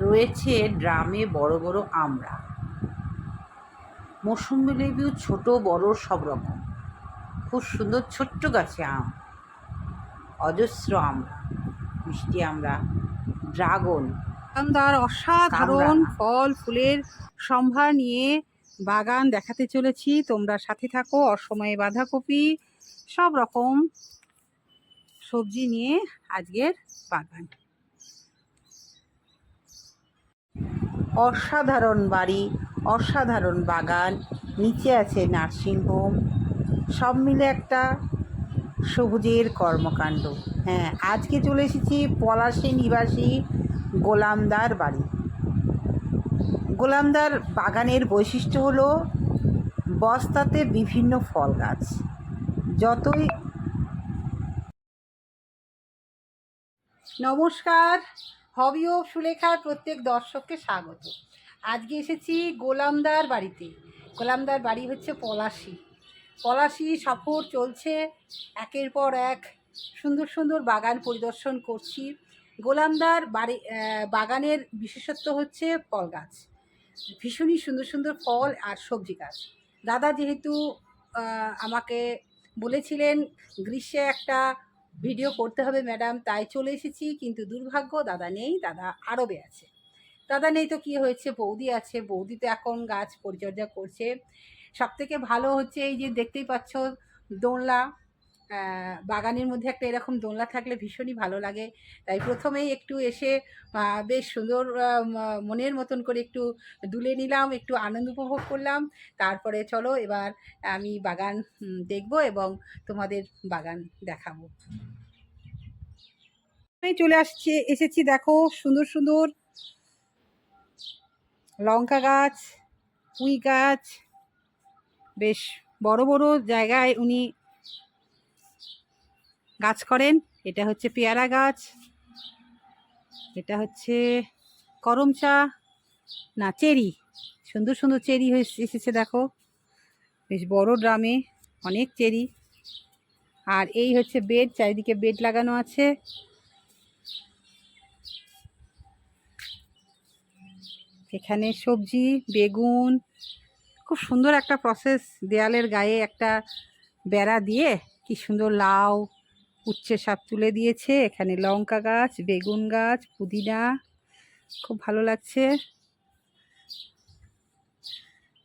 রয়েছে ড্রামে বড় বড় আমড়া মৌসুম্বি লেবু ছোট বড় সব রকম। খুব সুন্দর ছোট্ট গাছে আম। অজস্র আমরা মিষ্টি আমরা ড্রাগন। দোকানদার অসাধারণ ফল ফুলের সম্ভার নিয়ে বাগান দেখাতে চলেছি। তোমরা সাথে থাকো অসময়ে বাঁধাকপি সব রকম সবজি নিয়ে আজকের বাগান। অসাধারণ বাড়ি, অসাধারণ বাগান, নিচে আছে নার্সিংহোম সব মিলে একটা সবুজের কর্মকাণ্ড। হ্যাঁ আজকে চলে এসেছি পলাশী নিবাসী গোলামদার বাড়ি। গোলামদার বাগানের বৈশিষ্ট্য হলো বস্তাতে বিভিন্ন ফল গাছ। যতই নমস্কার হবি ও সুলেখার প্রত্যেক দর্শককে স্বাগত। আজকে এসেছি গোলামদার বাড়িতে। গোলামদার বাড়ি হচ্ছে পলাশি। পলাশি সফর চলছে, একের পর এক সুন্দর সুন্দর বাগান পরিদর্শন করছি। গোলামদার বাড়ি বাগানের বিশেষত্ব হচ্ছে ফল গাছ। ভীষণই সুন্দর সুন্দর ফল আর সবজি গাছ। দাদা যেহেতু আমাকে বলেছিলেন গ্রীষ্মে একটা ভিডিও করতে হবে, ম্যাডাম। তাই চলে এসেছি, কিন্তু দুর্ভাগ্য, দাদা নেই, দাদা আরবে আছে। দাদা নেই তো কি হয়েছে? বৌদি আছে, বৌদি তো এখন গাছ পরিচর্যা করছে। সব থেকে ভালো হচ্ছে এই যে দেখতেই পাচ্ছ দোলনা। বাগানের মধ্যে একটা এরকম দোলনা থাকলে ভীষণই ভালো লাগে। তাই প্রথমেই একটু এসে বেশ সুন্দর মনের মতন করে একটু দুলে নিলাম, একটু আনন্দ উপভোগ করলাম। তারপরে চলো এবার আমি বাগান দেখব এবং তোমাদের বাগান দেখাবো। আমি চলে আসছি, এসেছি দেখো, সুন্দর সুন্দর লঙ্কা গাছ, পুঁই গাছ। বেশ বড় বড় জায়গায় উনি গাছ করেন, এটা হচ্ছে পেয়ারা গাছ, এটা হচ্ছে করমচা না, চেরি, সুন্দর সুন্দর চেরি হয়ে এসেছে দেখো, বেশ বড় ড্রামে, অনেক চেরি, আর এই হচ্ছে বেড, চারিদিকে বেড লাগানো আছে। এখানে সবজি, বেগুন, খুব সুন্দর একটা প্রসেস দেয়ালের গায়ে একটা বেড়া দিয়ে, কি সুন্দর লাউ উচ্ছে শাক তুলে দিয়েছে। এখানে লঙ্কা গাছ, বেগুন গাছ, পুদিনা, খুব ভালো লাগছে।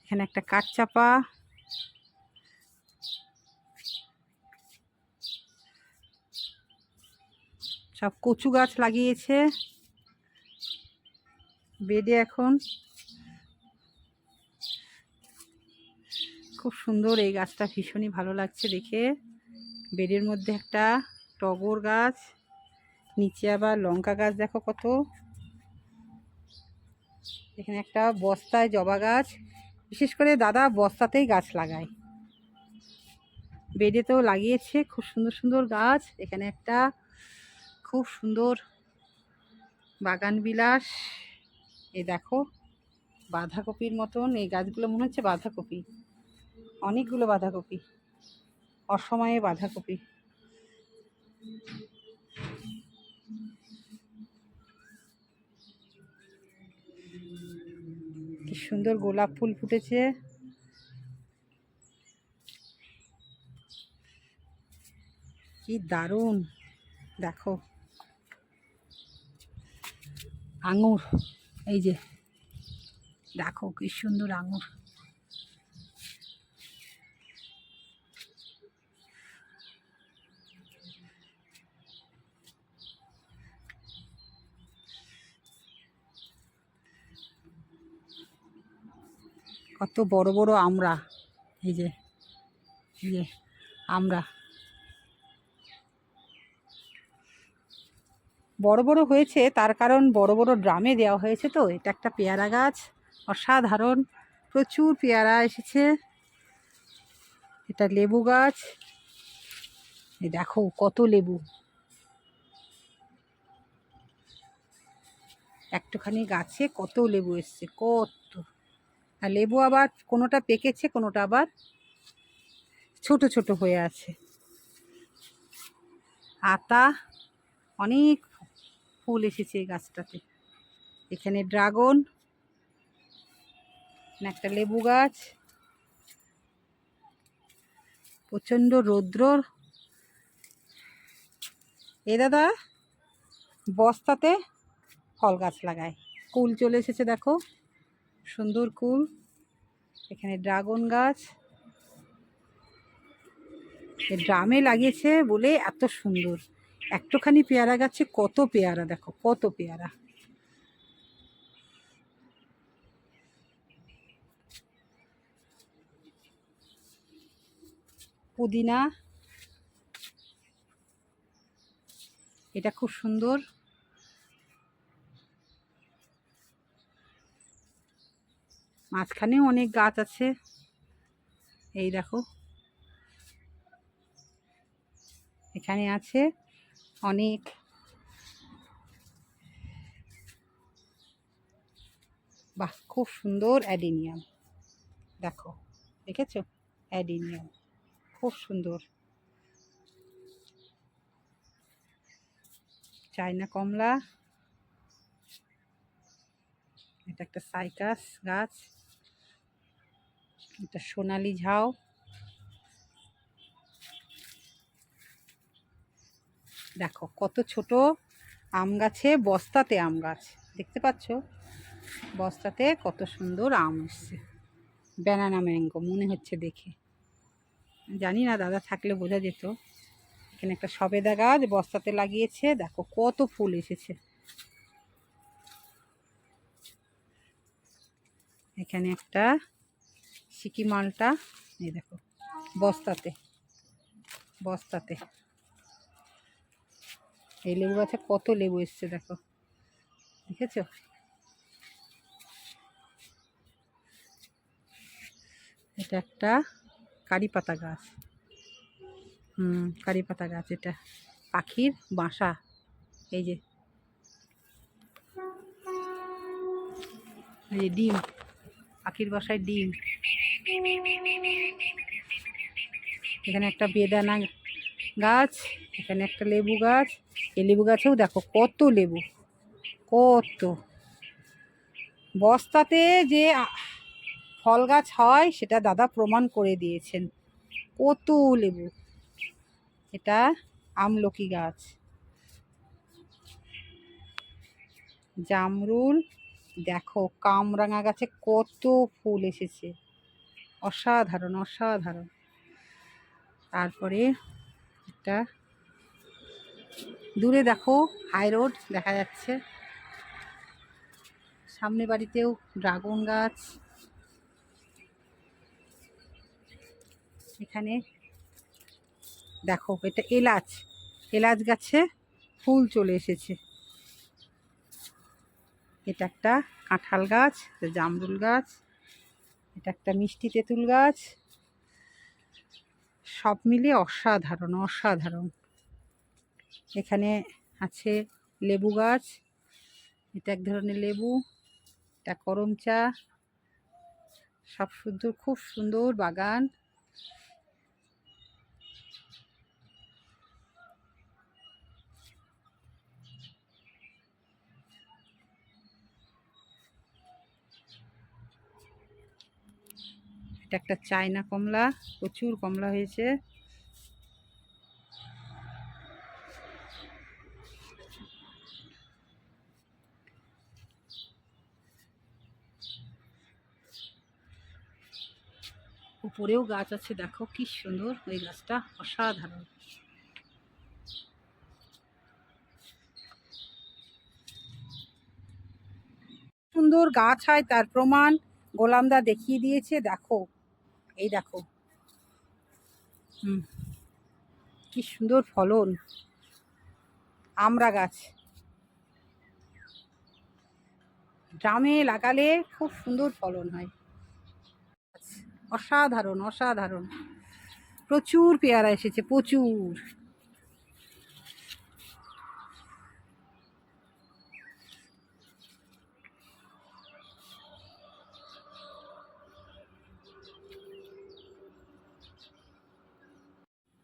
এখানে একটা কাঠচাপা। সব কচু গাছ লাগিয়েছে। বেডে এখন। খুব সুন্দর এই গাছটা, ভীষণই ভালো লাগছে দেখে। বেডের মধ্যে একটা টগর গাছ, নিচে আবার লঙ্কা গাছ, দেখো কত। এখানে একটা বস্তায় জবা গাছ, বিশেষ করে দাদা বস্তাতেই গাছ লাগায়। বেডেতেও লাগিয়েছে খুব সুন্দর সুন্দর গাছ, এখানে একটা খুব সুন্দর বাগান বিলাস। এ দেখো, বাঁধাকপির মতন এই গাছগুলো মনে হচ্ছে বাঁধাকপি, অনেকগুলো বাঁধাকপি। অসময়ে বাঁধাকপি। কি সুন্দর গোলাপ ফুল ফুটেছে। কি দারুণ। দেখো। আঙুর, এই যে। দেখো কি সুন্দর আঙুর। কত বড় বড় আমরা। এই যে এই যে, আমরা। বড় বড় হয়েছে, তার কারণ বড় বড় ড্রামে দেওয়া হয়েছে তো। এটা একটা পেয়ারা গাছ, অসাধারণ। প্রচুর পেয়ারা এসেছে। এটা লেবু গাছ। দেখো, কত লেবু। একটুখানি গাছে কত লেবু এসছে, কত আর লেবু আবার কোনোটা পেকেছে, কোনোটা আবার ছোট ছোট হয়ে আছে। আতা, অনেক ফুল এসেছে এই গাছটাতে। এখানে ড্রাগন একটা লেবু গাছ, প্রচণ্ড রৌদ্র। এ দাদা, বস্তাতে ফল গাছ লাগায়। কুল চলে এসেছে, দেখো। সুন্দর কুল। এখানে ড্রাগন গাছ। ড্রামে লাগিয়েছে বলে এত সুন্দর। একটুখানি পেয়ারা গাছে কত পেয়ারা, দেখো, কত পেয়ারা। পুদিনা। এটা খুব সুন্দর। মাঝখানেও অনেক গাছ আছে। এই দেখো। এখানে আছে অনেক বাহ, খুব সুন্দর অ্যাডিনিয়াম। দেখো, দেখেছ? অ্যাডিনিয়াম, খুব সুন্দর। চায়না কমলা। এটা একটা সাইকাস গাছ। এটা সোনালি ঝাউ। দেখো কত ছোট আম গাছে, বস্তাতে আম গাছ। দেখতে পাচ্ছ? বস্তাতে কত সুন্দর আম এসছে। ব্যানানা ম্যাঙ্গো মনে হচ্ছে দেখে। জানি না, দাদা থাকলে বোঝা যেত। এখানে একটা সবেদা গাছ বস্তাতে লাগিয়েছে। দেখো কত ফুল এসেছে। এখানে একটা সিকি মালটা, এই দেখো, বস্তাতে বস্তাতে। এই লেবু গাছে কত লেবু এসছে, দেখো। দেখেছ? এটা একটা কারি পাতা গাছ। হুম, কারি পাতা গাছ এটা। পাখির বাসা, এই যে। এই যে ডিম, পাখির বাসায় ডিম। এখানে একটা বেদানা গাছ, এখানে একটা লেবু গাছ। এই লেবু গাছেও দেখো কত লেবু, কত। বস্তাতে যে ফল গাছ হয়, সেটা দাদা প্রমাণ করে দিয়েছেন। কত লেবু। এটা আমলকি গাছ। জামরুল, দেখো কামরাঙা গাছে কত ফুল এসেছে। অসাধারণ অসাধারণ। তারপরে একটা দূরে দেখো হাই রোড দেখা যাচ্ছে। সামনে বাড়িতেও ড্রাগন গাছ। এখানে দেখো, এটা এলাচ। এলাচ গাছে ফুল চলে এসেছে। এটা একটা কাঁঠাল গাছ জামরুল গাছ। এটা একটা মিষ্টি তেঁতুল গাছ। সব মিলিয়ে অসাধারণ অসাধারণ। এখানে আছে লেবু গাছ। এটা এক ধরনের লেবু। এটা করমচা। সব সুন্দর, খুব সুন্দর বাগান। এটা একটা চায়না কমলা, প্রচুর কমলা হয়েছে। উপরেও গাছ আছে, দেখো কি সুন্দর ওই গাছটা, অসাধারণ। সুন্দর গাছ হয়, তার প্রমাণ গোলামদা দেখিয়ে দিয়েছে, দেখো। এই দেখো। হুম। কি সুন্দর ফলন। আমরা গাছ ড্রামে লাগালে খুব সুন্দর ফলন হয়। অসাধারণ অসাধারণ। প্রচুর পেয়ারা এসেছে, প্রচুর।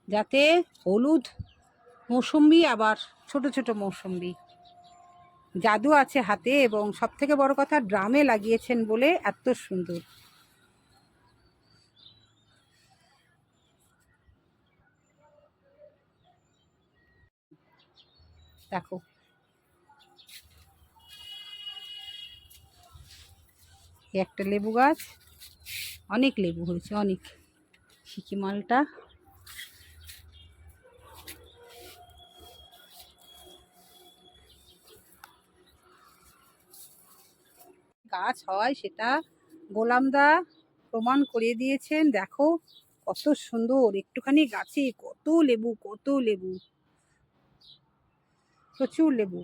যাতে হলুদ মৌসুম্বি আবার ছোট ছোট মৌসুম্বি। জাদু আছে হাতে এবং সব থেকে বড় কথা ড্রামে লাগিয়েছেন বলে এত সুন্দর। দেখো। একটা লেবু গাছ, অনেক লেবু হয়েছে, অনেক। সিকি গাছ হয় সেটা গোলামদা প্রমাণ করে দিয়েছেন। দেখো কত সুন্দর, একটুখানি গাছে কত লেবু কত লেবু, প্রচুর লেবু।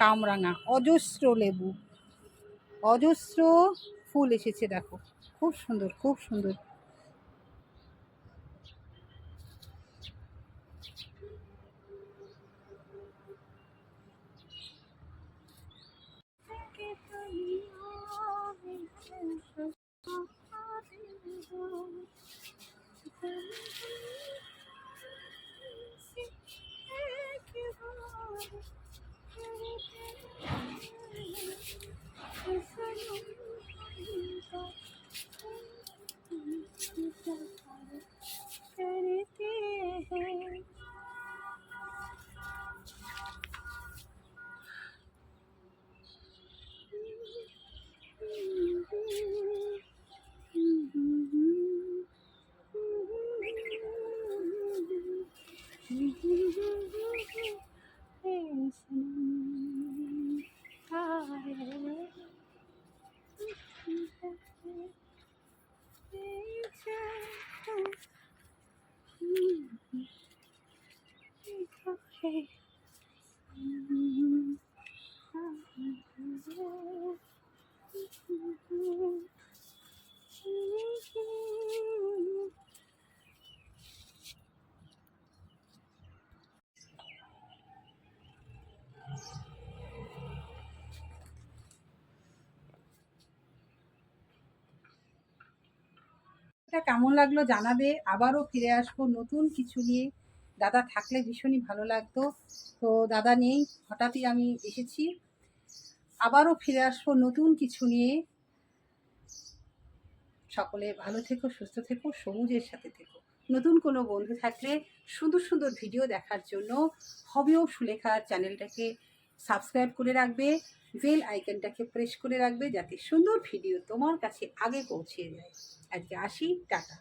কামরাঙা, অজস্র লেবু, অজস্র ফুল এসেছে দেখো। খুব সুন্দর খুব সুন্দর। Thank you. এটা কেমন লাগল জানাবে। আবারও ফিরে আসব নতুন কিছু নিয়ে। দাদা থাকলে ভীষণই ভালো লাগতো। তো দাদা নেই, হঠাৎই আমি এসেছি। আবারও ফিরে আসব নতুন কিছু নিয়ে। সকলে ভালো থেকো, সুস্থ থেকো, সবুজের সাথে থেকো। নতুন কোনো বন্ধু থাকলে সুন্দর সুন্দর ভিডিও দেখার জন্য হবেও সুলেখার চ্যানেলটাকে সাবস্ক্রাইব করে রাখবে। বেল আইকনটাকে প্রেস করে রাখবে যাতে সুন্দর ভিডিও তোমার কাছে আগে পৌঁছে যায়। আজকে আসি, টাটা।